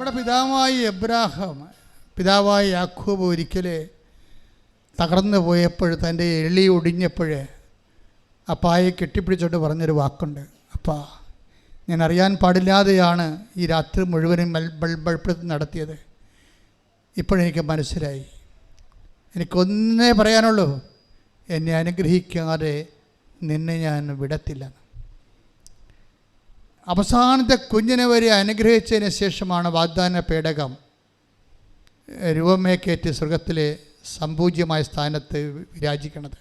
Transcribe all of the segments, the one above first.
നമ്മുടെ പിതാവായ എബ്രാഹാം പിതാവായ യാക്കൂബ് ഒരിക്കൽ തകർന്നു പോയപ്പോൾ തന്റെ എളി ഒടിഞ്ഞപ്പോൾ അപ്പായെ കെട്ടിപ്പിടിച്ചോണ്ട് പറഞ്ഞൊരു വാക്കുണ്ട്. അപ്പാ ഞാൻ അറിയാൻ പാടില്ലാതെയാണ് ഈ രാത്രി മുഴുവനും ബൽ- ബൽ- ബൾപ്പെടുത്തി നടത്തിയത്. ഇപ്പോഴെനിക്ക് മനസ്സിലായി. എനിക്കൊന്നേ പറയാനുള്ളൂ എന്നെ അനുഗ്രഹിക്കാതെ നിന്നെ ഞാൻ വിടത്തില്ല. അവസാനത്തെ കുഞ്ഞിനെ വരെ അനുഗ്രഹിച്ചതിന് ശേഷമാണ് വാഗ്ദാന പേടകം രൂപമേക്കേറ്റ് സ്വർഗത്തിലെ സംപൂജ്യമായ സ്ഥാനത്ത് വിരാജിക്കണത്.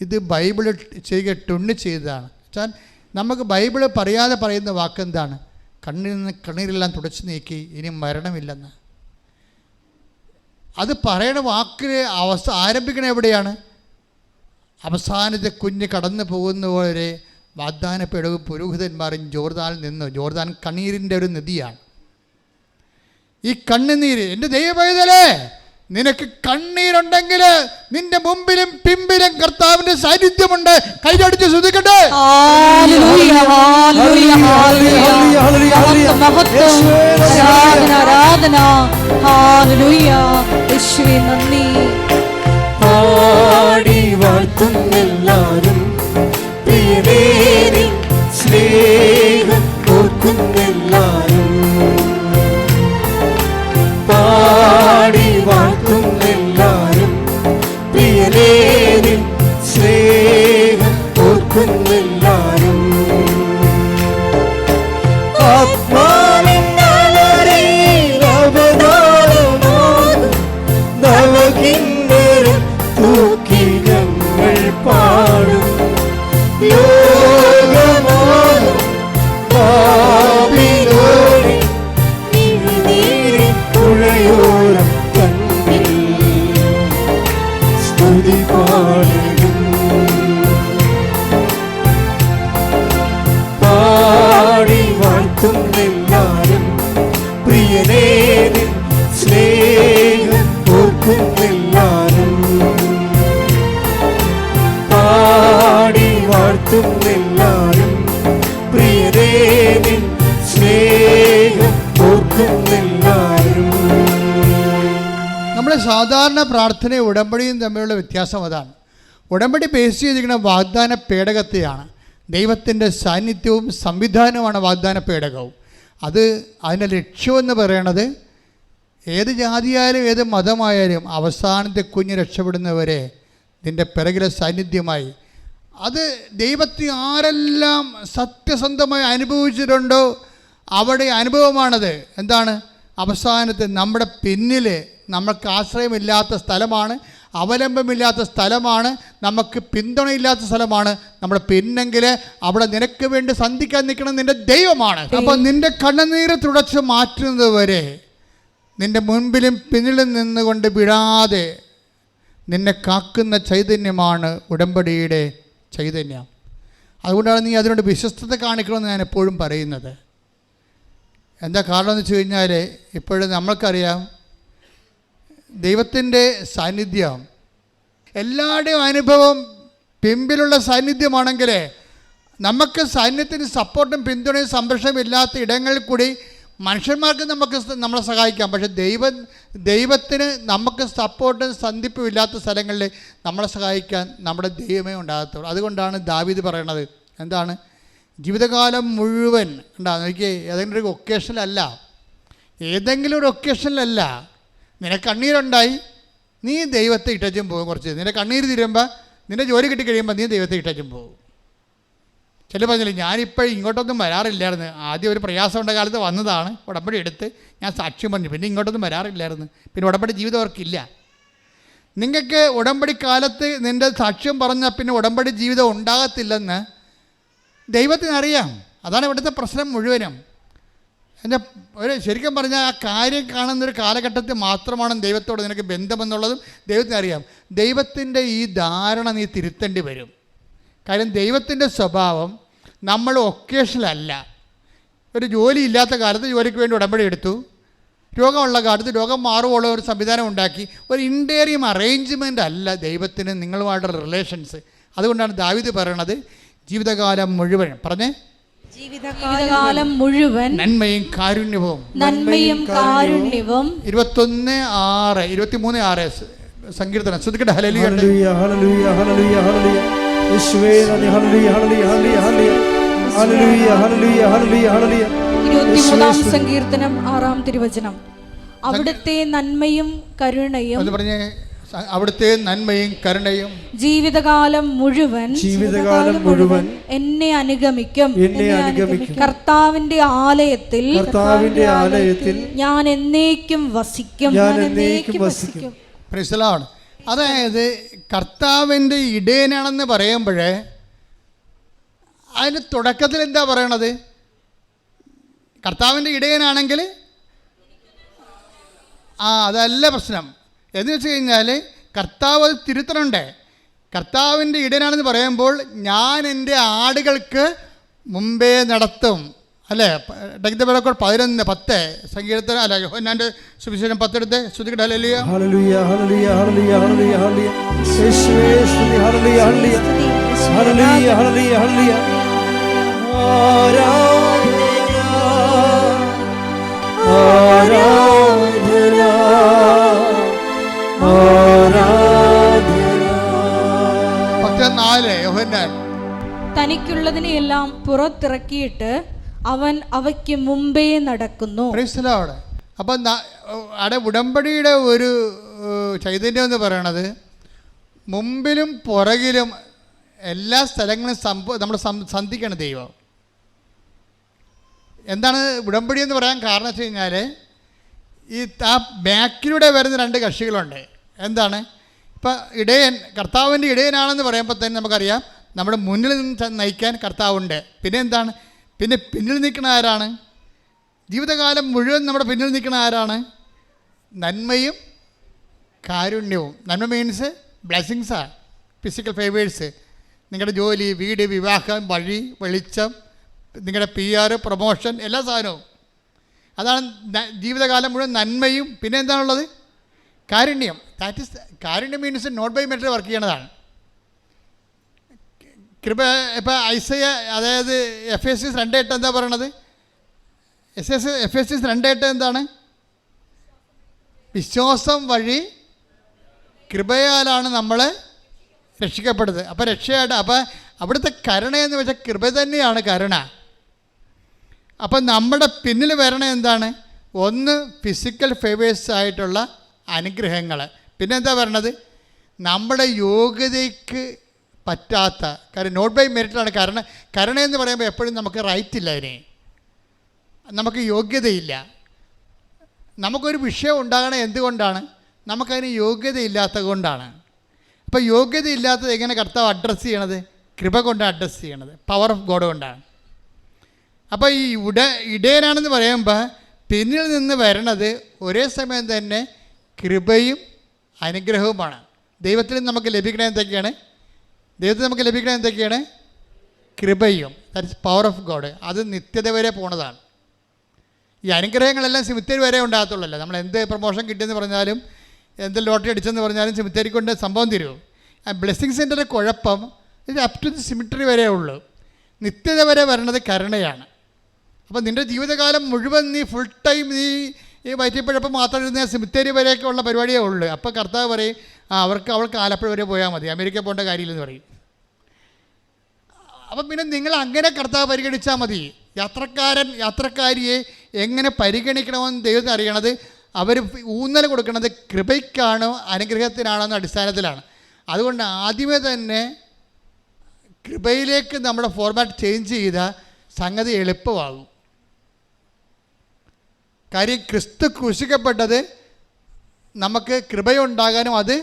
ഇത് ബൈബിൾ ചെയ്യുക ടുണ്ണ് ചെയ്തതാണ്. വെച്ചാൽ നമുക്ക് ബൈബിൾ പറയാതെ പറയുന്ന വാക്കെന്താണ്? കണ്ണിൽ നിന്ന് കണ്ണീരെല്ലാം തുടച്ചു നീക്കി ഇനി മരണമില്ലെന്ന്. അത് പറയണ വാക്കിന് അവസ്ഥ ആരംഭിക്കണ എവിടെയാണ്? അവസാനത്തെ കുഞ്ഞ് കടന്നു പോകുന്നവരെ വാഗ്ദാന പിഴവ് പുരോഹിതന്മാരും ജോർദാനിൽ നിന്ന് ജോർദാൻ കണ്ണീരിന്റെ ഒരു നിധിയാണ്. ഈ കണ്ണുനീര് എന്റെ ദൈവപൈതലേ നിനക്ക് കണ്ണീരുണ്ടെങ്കിൽ നിന്റെ മുമ്പിലും പിമ്പിലും കർത്താവിന്റെ സാന്നിധ്യമുണ്ട്. കൈയടിച്ച് ശ്രദ്ധിക്കട്ടെ. ഹല്ലേലൂയ, ഹല്ലേലൂയ, ഹല്ലേലൂയ. മഹത്വം, മഹത്വം. ആരാധന നന്ദി. പാടി വാഴ്ത്തുന്നെല്ലാരും. സ്തുതി പാടും പാടി വാഴ്ത്തുന്നെല്ലാരും പ്രിയനേരിൽ സ്നേഹം ഓർക്കുന്നെല്ലാരും. പാടി വാഴ്ത്തുന്നെല്ലാരും നമ്മൾ സാധാരണ പ്രാർത്ഥനയും ഉടമ്പടിയും തമ്മിലുള്ള വ്യത്യാസം അതാണ്. ഉടമ്പടി ബേസ് ചെയ്തിരിക്കുന്ന വാഗ്ദാന പേടകത്തെയാണ്. ദൈവത്തിന്റെ സാന്നിധ്യവും സംവിധാനവുമാണ് വാഗ്ദാന പേടകവും. അത് അതിന്റെ ലക്ഷ്യമെന്ന് പറയണത് ഏത് ജാതിയായാലും ഏത് മതമായാലും അവസാനത്തെ കുഞ്ഞ് രക്ഷപ്പെടുന്നവരെ നിന്റെ പിറകിലെ സാന്നിധ്യമായി. അത് ദൈവത്തെ ആരെല്ലാം സത്യസന്ധമായി അനുഭവിച്ചിട്ടുണ്ടോ അവിടെ അനുഭവമാണത്. എന്താണ്? അവസാനത്തെ നമ്മുടെ പിന്നിൽ നമുക്ക് ആശ്രയമില്ലാത്ത സ്ഥലമാണ് അവലംബമില്ലാത്ത സ്ഥലമാണ് നമുക്ക് പിന്തുണയില്ലാത്ത സ്ഥലമാണ്. നമ്മുടെ പിന്നെങ്കിൽ അവിടെ നിനക്ക് വേണ്ടി സന്ധിക്കാൻ നിൽക്കണം നിന്റെ ദൈവമാണ്. അപ്പം നിന്റെ കണ്ണുനീര് തുടച്ച് മാറ്റുന്നത് വരെ നിന്റെ മുൻപിലും പിന്നിലും നിന്നുകൊണ്ട് വിടാതെ നിന്നെ കാക്കുന്ന ചൈതന്യമാണ് ഉടമ്പടിയുടെ ചൈതന്യം. അതുകൊണ്ടാണ് നീ അതിനോട് വിശ്വസ്തത കാണിക്കണമെന്ന് ഞാൻ എപ്പോഴും പറയുന്നത്. എന്താ കാരണം എന്ന് വെച്ച് കഴിഞ്ഞാൽ ഇപ്പോഴും നമ്മൾക്കറിയാം ദൈവത്തിന്റെ സാന്നിധ്യം എല്ലാവരുടെയും അനുഭവം പിമ്പിലുള്ള സാന്നിധ്യമാണെങ്കിൽ നമുക്ക് സൈന്യത്തിന് സപ്പോർട്ടും പിന്തുണയും സംരക്ഷണവും ഇല്ലാത്ത ഇടങ്ങളിൽ കൂടി മനുഷ്യന്മാർക്ക് നമുക്ക് നമ്മളെ സഹായിക്കാം. പക്ഷേ ദൈവ ദൈവത്തിന് നമുക്ക് സപ്പോർട്ടും സന്ധിപ്പും ഇല്ലാത്ത സ്ഥലങ്ങളിൽ നമ്മളെ സഹായിക്കാൻ നമ്മുടെ ദൈവമേ ഉണ്ടാകത്തുള്ളൂ. അതുകൊണ്ടാണ് ദാവിദ് പറയണത്. എന്താണ്? ജീവിതകാലം മുഴുവൻ ഉണ്ടാ നോക്കിയേ ഏതെങ്കിലും ഒരു ഒക്കേഷനിലല്ല ഏതെങ്കിലും ഒരു ഒക്കേഷനിലല്ല നിനക്ക് കണ്ണീരുണ്ടായി. നീ ദൈവത്തെ ഇട്ടച്ചും പോകും കുറച്ച്. നിന്റെ കണ്ണീര് തീരുമ്പോൾ നിന്റെ ജോലി കിട്ടി കഴിയുമ്പോൾ നീ ദൈവത്തെ ഇട്ടച്ചും പോകും. ചില പറഞ്ഞില്ലേ ഞാനിപ്പോൾ ഇങ്ങോട്ടൊന്നും വരാറില്ലായിരുന്നു. ആദ്യം ഒരു പ്രയാസം ഉണ്ട കാലത്ത് വന്നതാണ്. ഉടമ്പടി എടുത്ത് ഞാൻ സാക്ഷ്യം പറഞ്ഞു. പിന്നെ ഇങ്ങോട്ടൊന്നും വരാറില്ലായിരുന്നു. പിന്നെ ഉടമ്പടി ജീവിതം അവർക്കില്ല. നിങ്ങൾക്ക് ഉടമ്പടി കാലത്ത് നിന്റെ സാക്ഷ്യം പറഞ്ഞാൽ പിന്നെ ഉടമ്പടി ജീവിതം ഉണ്ടാകത്തില്ലെന്ന് ദൈവത്തിനറിയാം. അതാണ് ഇവിടുത്തെ പ്രശ്നം മുഴുവനും. എന്റെ ഒരു ശരിക്കും പറഞ്ഞാൽ ആ കാര്യം കാണുന്നൊരു കാലഘട്ടത്തിൽ മാത്രമാണ് ദൈവത്തോട് നിനക്ക് ബന്ധമെന്നുള്ളതും ദൈവത്തിന് അറിയാം. ദൈവത്തിന്റെ ഈ ധാരണ നീ തിരുത്തേണ്ടി വരും. കാര്യം ദൈവത്തിന്റെ സ്വഭാവം നമ്മൾ ഒക്കേഷനല്ല ഒരു ജോലി ഇല്ലാത്ത കാലത്ത് ജോലിക്ക് വേണ്ടി ഉടമ്പടി എടുത്തു. രോഗമുള്ള കാലത്ത് രോഗം മാറുമുള്ള ഒരു സംവിധാനം ഉണ്ടാക്കി. ഒരു ഇൻഡേറിയം അറേഞ്ച്മെന്റ് അല്ല ദൈവത്തിന് നിങ്ങളുമായിട്ടുള്ള റിലേഷൻസ് അതുകൊണ്ടാണ് ദാവിദ് പറയണത് ജീവിതകാലം മുഴുവൻ. പറഞ്ഞേ? ജീവിതകാലം മുഴുവൻ നന്മയും കാരുണ്യവും. നന്മയും കാരുണ്യവും ഇരുപത്തൊന്ന് ആറ് ഇരുപത്തിമൂന്ന് ആറ്. സങ്കീർത്തനം. ശ്രദ്ധിക്കട്ടെ. ഹലലിയ ഹല്ലേലൂയ. ഹല്ലേലൂയ ഹല്ലേലൂയ ഹല്ലേലൂയ യേശുവേ നന്ദി. ഹല്ലേലൂയ ഹല്ലേലൂയ ഹല്ലേലൂയ ഹല്ലേലൂയ. ഹല്ലേലൂയ ഹല്ലേലൂയ ഹല്ലേലൂയ ഇരുപത്തിമൂന്നാം സങ്കീർത്തനം ആറാം തിരുവചനം. അവിടുത്തെ നന്മയും കരുണയും എന്ന് പറഞ്ഞ് സ- അവിടുത്തെ നന്മയും കരുണയും ജീവിതകാലം മുഴുവൻ ജീവിതകാലം മുഴുവൻ എന്നെ അനുഗമിക്കും. എന്നെ അനുഗമിക്കും. കർത്താവിന്റെ ആലയത്തിൽ കർത്താവിന്റെ ആലയത്തിൽ ഞാൻ എന്നേക്കും വസിക്കും. ഞാൻ എന്നേക്കും വസിക്കും. പ്രശ്നമാണ് അതായത് കർത്താവിന്റെ ഇടയനാണെന്ന് പറയുമ്പോഴേ അതിന് തുടക്കത്തിൽ എന്താ പറയണത്? കർത്താവിന്റെ ഇടയനാണെങ്കിൽ ആ അതല്ല പ്രശ്നം. എന്ന് വെച്ച് കഴിഞ്ഞാൽ കർത്താവ് അത് തിരുത്തണുണ്ട്. കർത്താവിന്റെ ഇടനാണെന്ന് പറയുമ്പോൾ ഞാൻ എന്റെ ആടുകൾക്ക് മുമ്പേ നടത്തും. അല്ലേ? ഡഗ്ദബലക്കോൾ പതിനൊന്ന് പത്ത്. സംഗീതത്തിന് അല്ല യോഹന്നാന്റെ സുവിശേഷം പത്തെടുത്ത് ആരാധന ആരാധന. തനിക്കുള്ളതിനെയെല്ലാം പുറത്തിറക്കിയിട്ട് അവൻ അവയ്ക്ക് മുമ്പേ നടക്കുന്നു. അപ്പൊ അവിടെ ഉടമ്പടിയുടെ ഒരു ചൈതന്യം എന്ന് പറയണത് മുമ്പിലും പുറകിലും എല്ലാ സ്ഥലങ്ങളും സംഭവ നമ്മൾ സന്ധിക്കണം ദൈവം. എന്താണ് ഉടമ്പടി എന്ന് പറയാൻ കാരണം വെച്ച് കഴിഞ്ഞാൽ ഈ ആ ബാക്കിലൂടെ വരുന്ന രണ്ട് കക്ഷികളുണ്ട്. എന്താണ്? ഇപ്പം ഇടയൻ കർത്താവിന്റെ ഇടയനാണെന്ന് പറയുമ്പോൾ തന്നെ നമുക്കറിയാം നമ്മുടെ മുന്നിൽ നിന്ന് നയിക്കാൻ കർത്താവുണ്ട്. പിന്നെ എന്താണ്? പിന്നെ പിന്നിൽ നിൽക്കുന്ന ആരാണ്? ജീവിതകാലം മുഴുവൻ നമ്മുടെ പിന്നിൽ നിൽക്കുന്ന ആരാണ്? നന്മയും കാരുണ്യവും. നന്മ മീൻസ് ബ്ലെസ്സിങ്സാണ് ഫിസിക്കൽ ഫേവേഴ്സ് നിങ്ങളുടെ ജോലി വീട് വിവാഹം വഴി വെളിച്ചം നിങ്ങളുടെ പി ആർ പ്രൊമോഷൻ എല്ലാ സാധനവും. അതാണ് ജീവിതകാലം മുഴുവൻ നന്മയും. പിന്നെ എന്താണുള്ളത്? കാരുണ്യം. ദാറ്റ് ഇസ് കാരുണ്യം മീൻസ് നോട്ട് ബൈ മെറ്റർ വർക്ക് ചെയ്യണതാണ്. കൃപ ഇപ്പം ഐസയ അതായത് എഫ് എസ് എസ് രണ്ട് എട്ട് എന്താ പറയണത്? S S F S S രണ്ട് എട്ട് എന്താണ്? വിശ്വാസം വഴി കൃപയാലാണ് നമ്മൾ രക്ഷിക്കപ്പെടുന്നത്. അപ്പോൾ രക്ഷയായിട്ട് അപ്പോൾ അവിടുത്തെ കരുണയെന്ന് വെച്ചാൽ കൃപ തന്നെയാണ് കരുണ. അപ്പം നമ്മുടെ പിന്നിൽ വരണ എന്താണ്? ഒന്ന് ഫിസിക്കൽ ഫേവേഴ്സ് ആയിട്ടുള്ള അനുഗ്രഹങ്ങൾ പിന്നെന്താ പറയണത്? നമ്മുടെ യോഗ്യതയ്ക്ക് പറ്റാത്ത കാരണം നോട്ട് ബൈ മെറിറ്റാണ് കാരണം കരുണ എന്ന് പറയുമ്പോൾ എപ്പോഴും നമുക്ക് റൈറ്റ് ഇല്ല അതിനെ. നമുക്ക് യോഗ്യതയില്ല. നമുക്കൊരു വിഷയം ഉണ്ടാകണത് എന്തുകൊണ്ടാണ്? നമുക്കതിന് യോഗ്യതയില്ലാത്തത് കൊണ്ടാണ്. അപ്പോൾ യോഗ്യതയില്ലാത്തത് എങ്ങനെ കർത്താവ് അഡ്രസ്സ് ചെയ്യണത്? കൃപ കൊണ്ട് അഡ്രസ്സ് ചെയ്യണത്. പവർ ഓഫ് ഗോഡ് കൊണ്ടാണ്. അപ്പോൾ ഈ ഉട ഇടയനാണെന്ന് പറയുമ്പോൾ പിന്നിൽ നിന്ന് വരണത് ഒരേ സമയം തന്നെ കൃപയും അനുഗ്രഹവുമാണ്. ദൈവത്തിൽ നമുക്ക് ലഭിക്കണ എന്തൊക്കെയാണ്? ദൈവത്തിൽ നമുക്ക് ലഭിക്കണ എന്തൊക്കെയാണ്? കൃപയും. ദാറ്റ്സ് പവർ ഓഫ് ഗോഡ് അത് നിത്യത വരെ പോണതാണ്. ഈ അനുഗ്രഹങ്ങളെല്ലാം സിമിത്തേരി വരെ ഉണ്ടാകത്തുള്ളല്ലോ. നമ്മൾ എന്ത് പ്രൊമോഷൻ കിട്ടിയെന്ന് പറഞ്ഞാലും എന്ത് ലോട്ടറി അടിച്ചെന്ന് പറഞ്ഞാലും സിമിത്തേരി കൊണ്ട് സംഭവം തരുമോ ആ ബ്ലെസ്സിങ് സെന്ററിന്റെ കുഴപ്പം ഇത് അപ് ടു ദി സിമിറ്ററി വരെ ഉള്ളൂ. നിത്യത വരെ വരണത് കരുണയാണ്. അപ്പോൾ നിന്റെ ജീവിതകാലം മുഴുവൻ നീ ഫുൾ ടൈം നീ ഈ വയറ്റിപ്പഴപ്പം മാത്രം ഇരുന്ന സിമിത്തേരി വരെയൊക്കെ ഉള്ള പരിപാടിയേ ഉള്ളൂ. അപ്പോൾ കർത്താവ് പറയും ആ അവർക്ക് അവൾക്ക് ആലപ്പുഴ വരെ പോയാൽ മതി. അമേരിക്ക പോകേണ്ട കാര്യമില്ലെന്ന് പറയും. അപ്പം പിന്നെ നിങ്ങൾ അങ്ങനെ കർത്താവ് പരിഗണിച്ചാൽ മതി. യാത്രക്കാരൻ യാത്രക്കാരിയെ എങ്ങനെ പരിഗണിക്കണമെന്ന് ദൈവത്തിന് അറിയണത് അവർ ഊന്നൽ കൊടുക്കുന്നത് കൃപയ്ക്കാണോ അനുഗ്രഹത്തിനാണോ എന്ന അടിസ്ഥാനത്തിലാണ്. അതുകൊണ്ട് ആദ്യമേ തന്നെ കൃപയിലേക്ക് നമ്മുടെ ഫോർമാറ്റ് ചേഞ്ച് ചെയ്ത സംഗതി എളുപ്പമാകും. കാര്യം ക്രിസ്തു ക്രൂശിക്കപ്പെട്ടത് നമുക്ക് കൃപയുണ്ടാകാനും അത്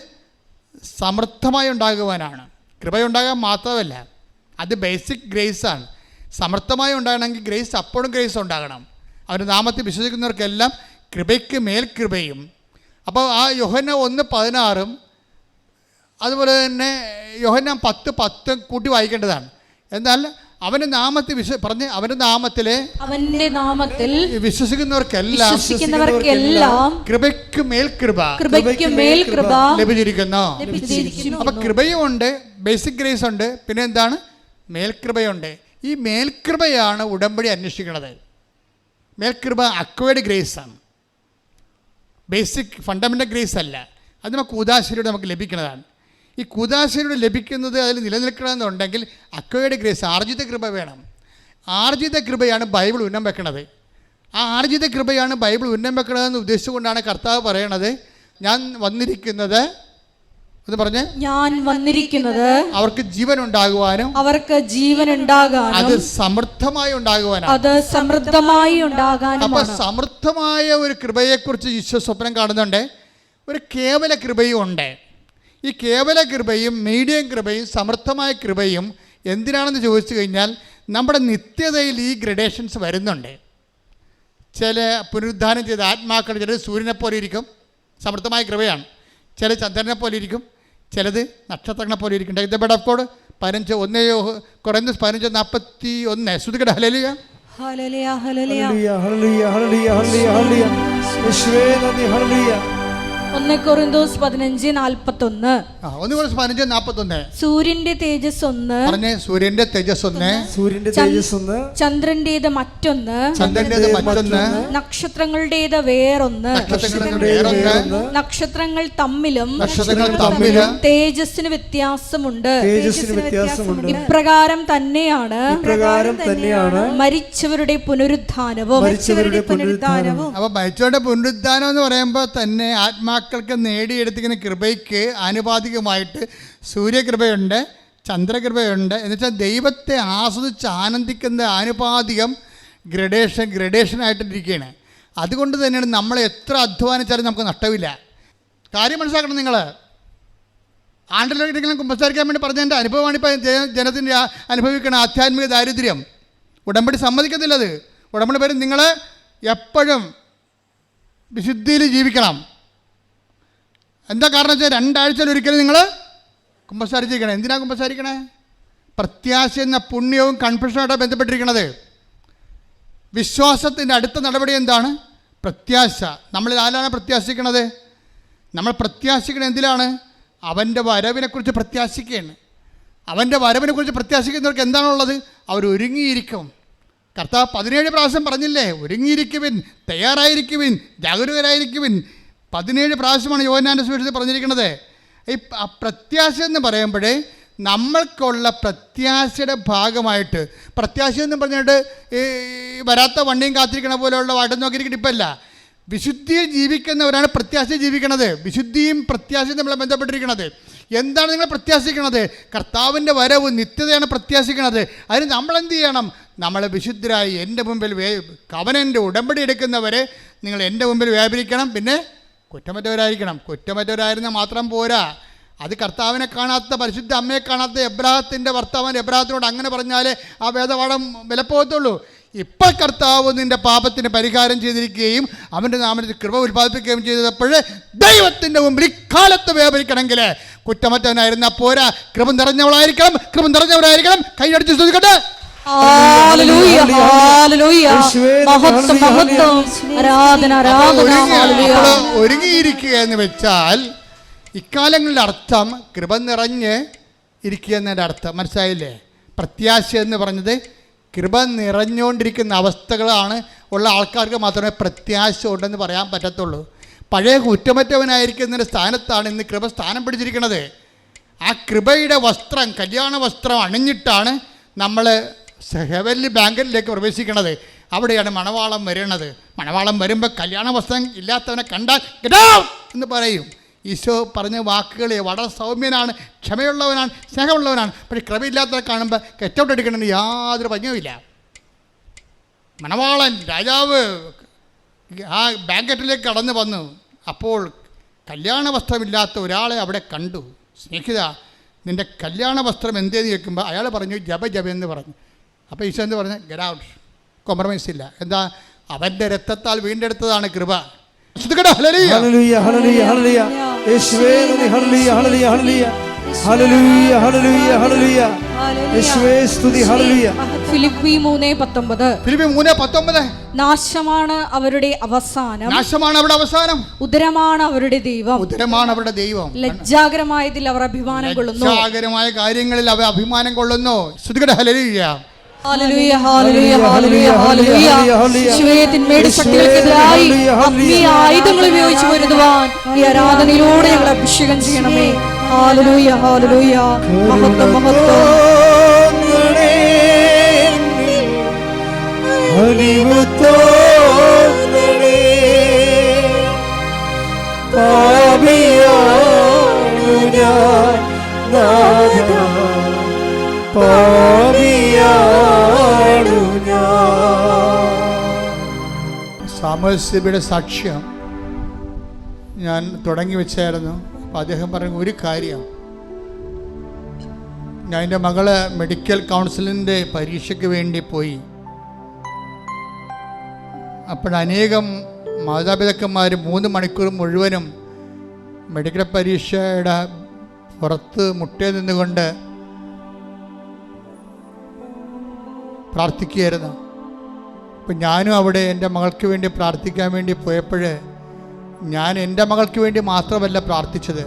സമൃദ്ധമായി ഉണ്ടാകുവാനാണ് കൃപയുണ്ടാകാൻ മാത്രമല്ല അത് ബേസിക് ഗ്രേസാണ് സമർത്ഥമായി ഉണ്ടാകണമെങ്കിൽ ഗ്രേസ് അപ്പോഴും ഗ്രേസ് ഉണ്ടാകണം. അവന്റെ നാമത്തിൽ വിശ്വസിക്കുന്നവർക്കെല്ലാം കൃപയ്ക്ക് മേൽ കൃപയും. അപ്പോൾ ആ യോഹന ഒന്ന് പതിനാറും അതുപോലെ തന്നെ യോഹന പത്ത് പത്തും കൂട്ടി വായിക്കേണ്ടതാണ്. എന്നാൽ അവന്റെ നാമത്തിൽ വിശ്വ പറഞ്ഞ് അവന്റെ നാമത്തിലെ അവന്റെ നാമത്തിൽ വിശ്വസിക്കുന്നവർക്കെല്ലാം വിശ്വസിക്കുന്നവർക്കെല്ലാം കൃപയ്ക്ക് മേൽ കൃപ കൃപയ്ക്ക് മേൽ കൃപ ലഭിച്ചിരിക്കുന്നു. ലഭിച്ചിരിക്കുന്നു. അപ്പം കൃപയും ഉണ്ട് ബേസിക് ഗ്രേസ് ഉണ്ട്. പിന്നെ എന്താണ്? മേൽകൃപയുണ്ട്. ഈ മേൽകൃപയാണ് ഉടമ്പടി അന്വേഷിക്കുന്നത്. മേൽകൃപ അക്വേഡ് ഗ്രേസ് ആണ്. ബേസിക് ഫണ്ടമെന്റൽ ഗ്രേസ് അല്ല. അത് നമുക്ക് കൂതാശയിലൂടെ നമുക്ക് ലഭിക്കുന്നതാണ്. ഈ കൂതാശയിലൂടെ ലഭിക്കുന്നത് അതിൽ നിലനിൽക്കണമെന്നുണ്ടെങ്കിൽ അക്വേഡ് ഗ്രേസ് ആർജിത കൃപ വേണം. ആർജിത കൃപയാണ് ബൈബിൾ ഉന്നം വെക്കുന്നത് ആ ആർജിത കൃപയാണ് ബൈബിൾ ഉന്നം വെക്കണതെന്ന് ഉദ്ദേശിച്ചുകൊണ്ടാണ് കർത്താവ് പറയണത് ഞാൻ വന്നിരിക്കുന്നത് എന്ന് പറഞ്ഞ് ഞാൻ വന്നിരിക്കുന്നത് അവർക്ക് ജീവൻ ഉണ്ടാകുവാനും അവർക്ക് ജീവൻ ഉണ്ടാകാനും അത് സമൃദ്ധമായി ഉണ്ടാകുവാനും അത് സമൃദ്ധമായി ഉണ്ടാകാനും അപ്പൊ സമൃദ്ധമായ ഒരു കൃപയെക്കുറിച്ച് ഈശോ സ്വപ്നം കാണുന്നുണ്ട്. ഒരു കേവല കൃപയും ഉണ്ട്. ഈ കേവല കൃപയും മീഡിയം കൃപയും സമൃദ്ധമായ കൃപയും എന്തിനാണെന്ന് ചോദിച്ചു കഴിഞ്ഞാൽ നമ്മുടെ നിത്യതയിൽ ഈ ഗ്രഡേഷൻസ് വരുന്നുണ്ട്. ചില പുനരുദ്ധാനം ചെയ്ത ആത്മാക്കൾ ചിലർ സൂര്യനെ പോലെ ഇരിക്കും. സമൃദ്ധമായ കൃപയാണ്. ചില ചന്ദ്രനെ പോലെ ഇരിക്കും. ചിലത് നക്ഷത്രങ്ങളെ പോലെ ഇരിക്കണ്ട ഇത് ബെഡഫോട് പതിനഞ്ച് ഒന്നേയോ കുറഞ്ഞ പതിനഞ്ച് നാൽപ്പത്തി ഒന്ന് ശ്രുതികട ഹലലിയ ഹല്ലേലൂയ, ഹല്ലേലൂയ. ഹല്ലേലൂയ. ഹല്ലേലൂയ ഹല്ലേലൂയ ഹല്ലേലൂയ ഹല്ലേലൂയ. യേശുവേ നന്ദി ഹല്ലേലൂയ. ഒന്ന് കൊറിന്തോസ് പതിനഞ്ച് നാൽപ്പത്തി ഒന്ന് ആ ഒന്ന് കുറച്ച് പതിനഞ്ച് നാൽപ്പത്തൊന്ന്. സൂര്യന്റെ തേജസ് ഒന്ന് പറഞ്ഞേ സൂര്യന്റെ തേജസ് ഒന്ന് സൂര്യന്റെ തേജസ് ഒന്ന് ചന്ദ്രന്റേത് മറ്റൊന്ന്. ചന്ദ്രന്റേത് മറ്റൊന്ന്. നക്ഷത്രങ്ങളുടേത് വേറൊന്ന്. നക്ഷത്രങ്ങൾ തമ്മിലും നക്ഷത്രങ്ങൾ തമ്മിലും തേജസ്സിന് വ്യത്യാസമുണ്ട്. തേജസ്സിന് വ്യത്യാസമുണ്ട്. ഇപ്രകാരം തന്നെയാണ്. ഇപ്രകാരം തന്നെയാണ് മരിച്ചവരുടെ പുനരുദ്ധാനവും. മരിച്ചവരുടെ പുനരുദ്ധാനവും. അപ്പൊ മരിച്ചവരുടെ പുനരുദ്ധാനം എന്ന് പറയുമ്പോൾ തന്നെ ആത്മാക്കൾക്ക് നേടിയെടുത്തിരിക്കുന്ന കൃപയ്ക്ക് ആനുപാതികമായിട്ട് സൂര്യകൃപയുണ്ട് ചന്ദ്രകൃപയുണ്ട്. എന്നുവെച്ചാൽ ദൈവത്തെ ആസ്വദിച്ച് ആനന്ദിക്കുന്ന ആനുപാതികം ഗ്രഡേഷൻ ഗ്രഡേഷനായിട്ടിരിക്കുകയാണ് അതുകൊണ്ട് തന്നെയാണ് നമ്മൾ എത്ര അധ്വാനിച്ചാലും നമുക്ക് നഷ്ടമില്ല. കാര്യം മനസ്സിലാക്കണം നിങ്ങൾ ആണ്ടിലൊരിക്കലും കുമ്പസാരിക്കാൻ വേണ്ടി പറഞ്ഞതിന്റെ അനുഭവമാണ് ഇപ്പോൾ ജനത്തിന്റെ അനുഭവിക്കുന്ന ആധ്യാത്മിക ദാരിദ്ര്യം. ഉടമ്പടി സമ്മതിക്കത്തില്ലത് ഉടമ്പടി പേര് നിങ്ങൾ എപ്പോഴും വിശുദ്ധിയിൽ ജീവിക്കണം. എന്താ കാരണം വെച്ചാൽ രണ്ടാഴ്ചയിൽ ഒരിക്കലും നിങ്ങൾ കുമ്പസാരിച്ചിരിക്കണേ? എന്തിനാ കുമ്പസാരിക്കണേ? പ്രത്യാശ എന്ന പുണ്യവും കൺഫ്യൂഷനായിട്ട് ബന്ധപ്പെട്ടിരിക്കണത്. വിശ്വാസത്തിന്റെ അടുത്ത നടപടി എന്താണ്? പ്രത്യാശ. നമ്മൾ ആരാണ് പ്രത്യാശിക്കണത്? നമ്മൾ പ്രത്യാശിക്കണത് എന്തിനാണ് അവന്റെ വരവിനെക്കുറിച്ച് പ്രത്യാശിക്കുകയാണ്. അവന്റെ വരവിനെക്കുറിച്ച് പ്രത്യാശിക്കുന്നവർക്ക് എന്താണുള്ളത്? അവർ ഒരുങ്ങിയിരിക്കും. കർത്താവ് പതിനേഴ് പ്രാവശ്യം പറഞ്ഞില്ലേ ഒരുങ്ങിയിരിക്കുവിൻ തയ്യാറായിരിക്കുവിൻ ജാഗരൂകരായിരിക്കുവിൻ പതിനേഴ് പ്രാവശ്യമാണ് യോഹനാന്റെ സുവിശേഷത്തിൽ പറഞ്ഞിരിക്കുന്നത്. ഈ പ്രത്യാശ എന്ന് പറയുമ്പോഴേ നമ്മൾക്കുള്ള പ്രത്യാശയുടെ ഭാഗമായിട്ട് പ്രത്യാശ എന്ന് പറഞ്ഞിട്ട് ഈ വരാത്ത വണ്ടിയും കാത്തിരിക്കണ പോലെയുള്ള വാട്ടം നോക്കിയിരിക്കുന്ന ഇപ്പല്ല വിശുദ്ധിയിൽ ജീവിക്കുന്നവരാണ് പ്രത്യാശ ജീവിക്കണത്. വിശുദ്ധിയും പ്രത്യാശയും നമ്മളെ ബന്ധപ്പെട്ടിരിക്കുന്നത് എന്താണ് നിങ്ങൾ പ്രത്യാശിക്കണത്? കർത്താവിന്റെ വരവ് നിത്യതയാണ് പ്രത്യാശിക്കണത്. അതിന് നമ്മൾ എന്ത് ചെയ്യണം? നമ്മളെ വിശുദ്ധരായി എന്റെ മുമ്പിൽ വേ കവനന്റെ ഉടമ്പടി എടുക്കുന്നവരെ നിങ്ങൾ എന്റെ മുമ്പിൽ വ്യാപരിക്കണം. പിന്നെ കുറ്റമറ്റവരായിരിക്കണം. കുറ്റമറ്റവരായിരുന്ന മാത്രം പോരാ. അത് കർത്താവിനെ കാണാത്ത പരിശുദ്ധ അമ്മയെ കാണാത്ത എബ്രാഹത്തിന്റെ ഭർത്താവൻ എബ്രാഹത്തിനോട് അങ്ങനെ പറഞ്ഞാലേ ആ വേദപാഠം വിലപ്പോകത്തുള്ളൂ. ഇപ്പോൾ കർത്താവ് നിന്റെ പാപത്തിന് പരിഹാരം ചെയ്തിരിക്കുകയും അവന്റെ നാമത്തിൽ കൃപ ഉൽപ്പാദിപ്പിക്കുകയും ചെയ്തപ്പോൾ ദൈവത്തിന്റെ മുമ്പിൽ ഇക്കാലത്ത് വ്യാപരിക്കണമെങ്കിൽ കുറ്റമറ്റവനായിരുന്ന പോരാ. കൃപ നിറഞ്ഞവളായിരിക്കണം കൃപ നിറഞ്ഞവരായിരിക്കണം. കൈയടിച്ച് ശ്രദ്ധിക്കട്ടെ ഒരുങ്ങിയിരിക്കുക എന്ന് വെച്ചാൽ ഇക്കാലങ്ങളുടെ അർത്ഥം കൃപ നിറഞ്ഞ് ഇരിക്കുക എന്നതിന്റെ അർത്ഥം. മനസ്സിലായില്ലേ? പ്രത്യാശ എന്ന് പറഞ്ഞത് കൃപ നിറഞ്ഞുകൊണ്ടിരിക്കുന്ന അവസ്ഥകളാണ് ഉള്ള ആൾക്കാർക്ക് മാത്രമേ പ്രത്യാശ ഉണ്ടെന്ന് പറയാൻ പറ്റത്തുള്ളൂ. പഴയ കുറ്റമറ്റവനായിരിക്കുന്നതിന്റെ സ്ഥാനത്താണ് ഇന്ന് കൃപ സ്ഥാനം പിടിച്ചിരിക്കുന്നത്. ആ കൃപയുടെ വസ്ത്രം കല്യാണ വസ്ത്രം അണിഞ്ഞിട്ടാണ് നമ്മൾ ഹെവൻലി ബാങ്കിലേക്ക് പ്രവേശിക്കണത്. അവിടെയാണ് മണവാളം വരുന്നത് മണവാളം വരുമ്പോൾ കല്യാണ വസ്ത്രം ഇല്ലാത്തവനെ കണ്ടാൽ "Get എന്ന് പറയും. ഈശോ പറഞ്ഞ വാക്കുകളെ വളരെ സൗമ്യനാണ് ക്ഷമയുള്ളവനാണ് സ്നേഹമുള്ളവനാണ്. പക്ഷേ ക്രമയില്ലാത്തവരെ കാണുമ്പോൾ കെറ്റൗട്ട് എടുക്കണമെന്ന് യാതൊരു പഞ്ഞവുമില്ല മണവാളൻ രാജാവ് ആ ബാങ്കറ്റിലേക്ക് കടന്നു വന്നു. അപ്പോൾ കല്യാണ വസ്ത്രമില്ലാത്ത ഒരാളെ അവിടെ കണ്ടു. സ്നേഹിത നിന്റെ കല്യാണ വസ്ത്രം എന്തേന്ന് ചോദിക്കുമ്പോൾ അയാൾ പറഞ്ഞു ജപ ജപ എന്ന് പറഞ്ഞു. അപ്പോൾ ഈശോ എന്ന് പറഞ്ഞാൽ ഗ്രൗണ്ട് കോംപ്രമൈസ് ഇല്ല. എന്താ? അവന്റെ രക്തത്താൽ വീണ്ടെടുത്തതാണ് കൃപ. ശ്രദ്ധിക്കട്ടെ, ഹല്ലേലൂയ. ഹല്ലേലൂയ ഹല്ലേലൂയ ഹല്ലേലൂയ. യേശുവേ ഹല്ലേലൂയ ഹല്ലേലൂയ ഹല്ലേലൂയ. ഹല്ലേലൂയ ഹല്ലേലൂയ ഹല്ലേലൂയ. സ്തുതി. ഹല്ലേലൂയ. ഫിലിപ്പി മൂന്ന് പത്തൊമ്പത്. ഫിലിപ്പി മൂന്ന് പത്തൊമ്പത്. നാശമാണ് അവരുടെ അവസാനം. നാശമാണ് അവരുടെ അവസാനം. ഉദരമാണ് അവരുടെ ദൈവം. ഉദരമാണ് അവരുടെ ദൈവം. ലജ്ജാകരമായതിൽ അവർ അഭിമാനം കൊള്ളുന്നു. ലജ്ജാകരമായ കാര്യങ്ങളിൽ അവർ അഭിമാനം കൊള്ളുന്നു. ശ്രുതികട ഹലരിയ തിന്മയുടെ ശക്തികൾക്കെതിരായി ആത്മീയ ആയുധങ്ങൾ ഉപയോഗിച്ച് വരുത്തുവാൻ ഈ ആരാധനയിലൂടെ ഞങ്ങൾ അഭിഷേകം ചെയ്യണമേ. ഹാലലൂയ ഹാലലൂയ മഹത്വം മഹത്വം. അലിവ് തോന്നണേ പാപിയാണു സാമൂഹ്യസഭയുടെ സാക്ഷ്യം ഞാൻ തുടങ്ങി വെച്ചായിരുന്നു. അപ്പം അദ്ദേഹം പറഞ്ഞ ഒരു കാര്യം. ഞാൻ എന്റെ മകൾ മെഡിക്കൽ കൗൺസിലിന്റെ പരീക്ഷയ്ക്ക് വേണ്ടി പോയി. അപ്പോഴനേകം മാതാപിതാക്കന്മാർ മൂന്ന് മണിക്കൂർ മുഴുവനും മെഡിക്കൽ പരീക്ഷയുടെ പുറത്ത് മുട്ടേ നിന്നുകൊണ്ട് പ്രാർത്ഥിക്കുകയായിരുന്നു. അപ്പം ഞാനും അവിടെ എന്റെ മകൾക്ക് വേണ്ടി പ്രാർത്ഥിക്കാൻ വേണ്ടി പോയപ്പോൾ ഞാൻ എന്റെ മകൾക്ക് വേണ്ടി മാത്രമല്ല പ്രാർത്ഥിച്ചത്.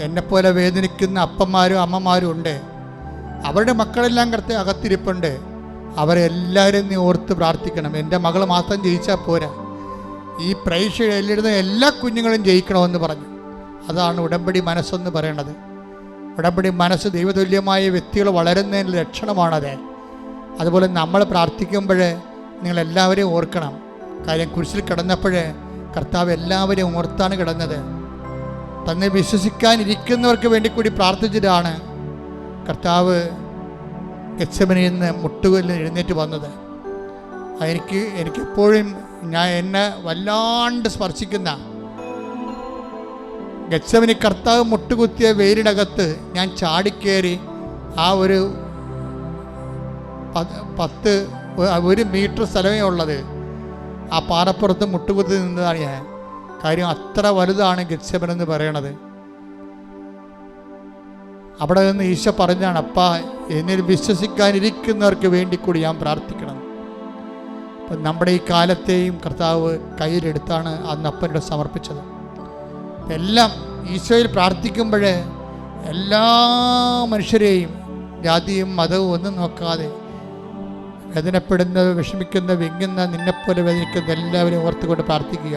എന്നെപ്പോലെ വേദനിക്കുന്ന അപ്പന്മാരും അമ്മമാരും ഉണ്ട്. അവരുടെ മക്കളെല്ലാം കറുത്ത് അകത്തിരിപ്പുണ്ട്. അവരെ എല്ലാവരും നീ ഓർത്ത് പ്രാർത്ഥിക്കണം. എന്റെ മകൾ മാത്രം ജയിച്ചാൽ പോരാ. ഈ പരീക്ഷ എഴുതുന്ന എല്ലാ കുഞ്ഞുങ്ങളും ജയിക്കണമെന്ന് പറഞ്ഞു. അതാണ് ഉടമ്പടി മനസ്സെന്ന് പറയണത്. ഉടമ്പടി മനസ്സ് ദൈവതുല്യമായ വ്യക്തികൾ വളരുന്നതിന്റെ ലക്ഷണമാണത്. അതുപോലെ നമ്മൾ പ്രാർത്ഥിക്കുമ്പോൾ നിങ്ങൾ എല്ലാവരെയും ഓർക്കണം. കാര്യം കുരിശിൽ കിടന്നപ്പോൾ കർത്താവ് എല്ലാവരെയും ഓർത്താണ് കിടന്നത്. തന്നെ വിശ്വസിക്കാനിരിക്കുന്നവർക്ക് വേണ്ടി കൂടി പ്രാർത്ഥിച്ചിട്ടാണ് കർത്താവ് ഗച്ചമനിൽ നിന്ന് മുട്ടുകൊല്ലിൽ എഴുന്നേറ്റ് വന്നത്. എനിക്ക് എനിക്കെപ്പോഴും ഞാൻ എന്നെ വല്ലാണ്ട് സ്പർശിക്കുന്ന ഗച്ചമനി കർത്താവ് മുട്ടുകുത്തിയ വെയിലിനകത്ത് ഞാൻ ചാടിക്കേറി ആ ഒരു പത്ത് ഒരു മീറ്റർ സ്ഥലമേ ഉള്ളത്. ആ പാറപ്പുറത്ത് മുട്ടുകുത്തി നിന്നതാണ് ഞാൻ. കാര്യം അത്ര വലുതാണ് ഗത്സമൻ എന്ന് പറയണത്. അവിടെ നിന്ന് ഈശോ പറഞ്ഞാണ് അപ്പാ എന്നിൽ വിശ്വസിക്കാനിരിക്കുന്നവർക്ക് വേണ്ടി കൂടി ഞാൻ പ്രാർത്ഥിക്കണം. അപ്പം നമ്മുടെ ഈ കാലത്തെയും കർത്താവ് കയ്യിലെടുത്താണ് അന്ന് അപ്പനോട് സമർപ്പിച്ചത്. എല്ലാം ഈശോയിൽ പ്രാർത്ഥിക്കുമ്പോഴേ എല്ലാ മനുഷ്യരെയും ജാതിയും മതവും ഒന്നും നോക്കാതെ വേദനപ്പെടുന്നത് വിഷമിക്കുന്ന വിങ്ങുന്ന നിന്നെപ്പോലെ വേദനിക്കുന്ന എല്ലാവരെയും ഓർത്തുകൊണ്ട് പ്രാർത്ഥിക്കുക.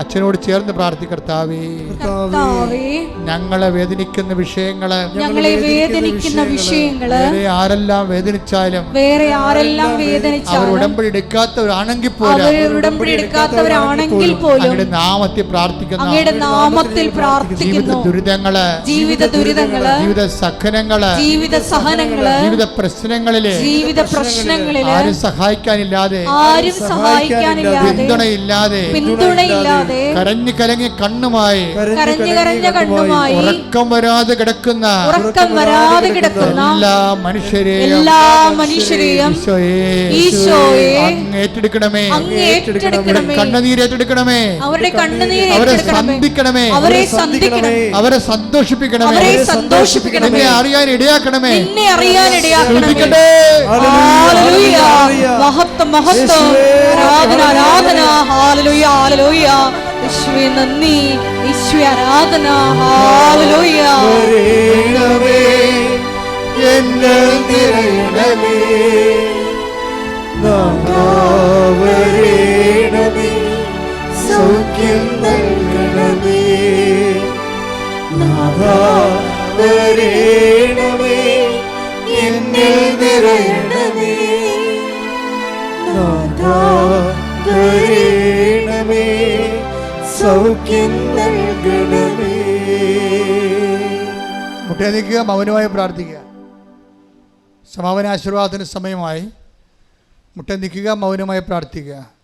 അച്ഛനോട് ചേർന്ന് പ്രാർത്ഥിക്കർത്താവേ. കർത്താവേ ഞങ്ങളെ വേദനിക്കുന്ന വിഷയങ്ങളെ ഞങ്ങളെ വേദനിക്കുന്ന വിഷയങ്ങൾ വേറെ ആരെല്ലാം വേദനിച്ചാലും വേറെ ആരെല്ലാം അവർ വേദനിച്ചാലും ഉടമ്പടി എടുക്കാത്തവരാണെങ്കിൽ പോലും അവർ ഉടമ്പടി എടുക്കാത്തവരാണെങ്കിൽ പോലും അങ്ങയുടെ നാമത്തിൽ പ്രാർത്ഥിക്കുന്നു അങ്ങയുടെ നാമത്തിൽ ജീവിത പ്രാർത്ഥിക്കുന്നു. ദുരിതങ്ങൾ ജീവിത ദുരിതങ്ങൾ ജീവിത സഹനങ്ങൾ ജീവിത സഹനങ്ങൾ ജീവിത പ്രശ്നങ്ങളിൽ ജീവിത പ്രശ്നങ്ങളിൽ ആരും സഹായിക്കാനില്ലാതെ ആരും സഹായിക്കാനില്ലാതെ പിന്തുണയില്ലാതെ പിന്തുണയില്ലാതെ കരഞ്ഞു കലങ്ങി കണ്ണുമായി കരഞ്ഞു കരഞ്ഞ കണ്ണുമായി ഉറക്കം വരാതെ കിടക്കുന്ന ഉറക്കം വരാതെ കിടക്കുന്ന എല്ലാ മനുഷ്യരെയും എല്ലാ മനുഷ്യരെയും ഈശോയെ അങ്ങ് ഏറ്റെടുക്കണമേ. അവരുടെ കണ്ണുനീർ അവരെ സന്ധിക്കണമേ. അവരെ സന്ധിക്കണമേ. അവരെ സന്തോഷിപ്പിക്കണമേ. അവരെ സന്തോഷിപ്പിക്കണമേ. നിന്നെ അറിയാൻ ഇടയാക്കണമേ. നിന്നെ അറിയാൻ ഇടയാക്കണമേ. മഹത്വം മഹത്വം. ആരാധന ആരാധന. ഹാലലൂയ ഹാലലൂയ യേശുവേ നന്ദി. യേശുവേ ആരാധന. ഹാലലൂയ എന്നെ നാഥാ വരേണമേ സൗഖ്യം നൽകണമേ. വരേണമേ സൗഖ്യം നൽകണമേ. മുട്ടേ നിൽക്കുക മൗനമായി പ്രാർത്ഥിക്കുക. സമാപന ആശീർവാദത്തിന് സമയമായി. മുട്ട നിൽക്കുക മൗനമായി പ്രാർത്ഥിക്കുക.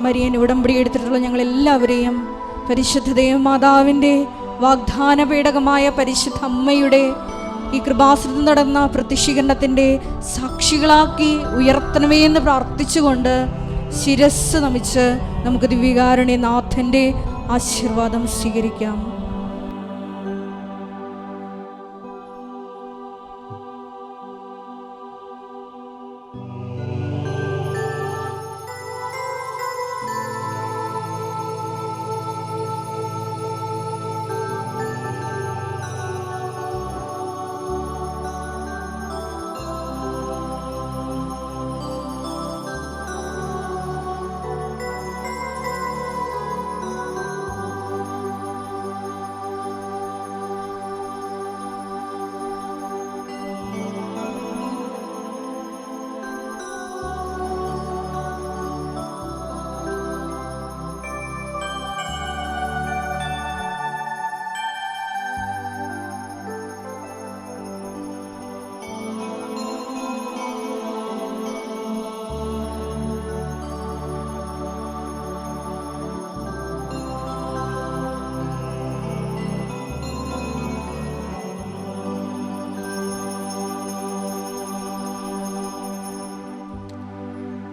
മരിയൻ ഉടമ്പടി എടുത്തിട്ടുള്ള ഞങ്ങൾ എല്ലാവരെയും പരിശുദ്ധ ദേവമാതാവിന്റെ വാഗ്ദാന പേടകമായ പരിശുദ്ധ അമ്മയുടെ ഈ കൃപാസനത്തിൽ നടന്ന പ്രത്യക്ഷീകരണത്തിന്റെ സാക്ഷികളാക്കി ഉയർത്തണമേ എന്ന് പ്രാർത്ഥിച്ചുകൊണ്ട് ശിരസ് നമിച്ച് നമുക്ക് ദിവ്യകാരുണ്യ നാഥന്റെ ആശീർവാദം സ്വീകരിക്കാം.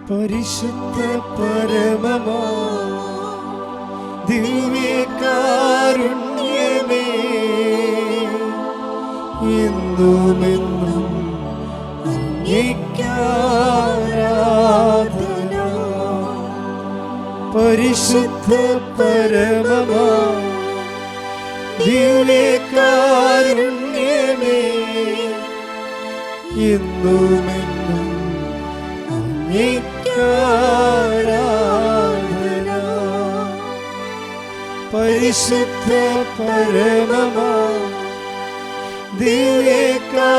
പരിശുദ്ധ പരമമാ? ദിവ്യകാരുണ്യമേ എന്നുമെന്നും പരിശുദ്ധ പരമമാ? ദിവ്യകാരുണ്യമേ എന്നുമെന്നും പരിശുദ്ധ പരമമാ ദിവ്യകാരുണ്യമേ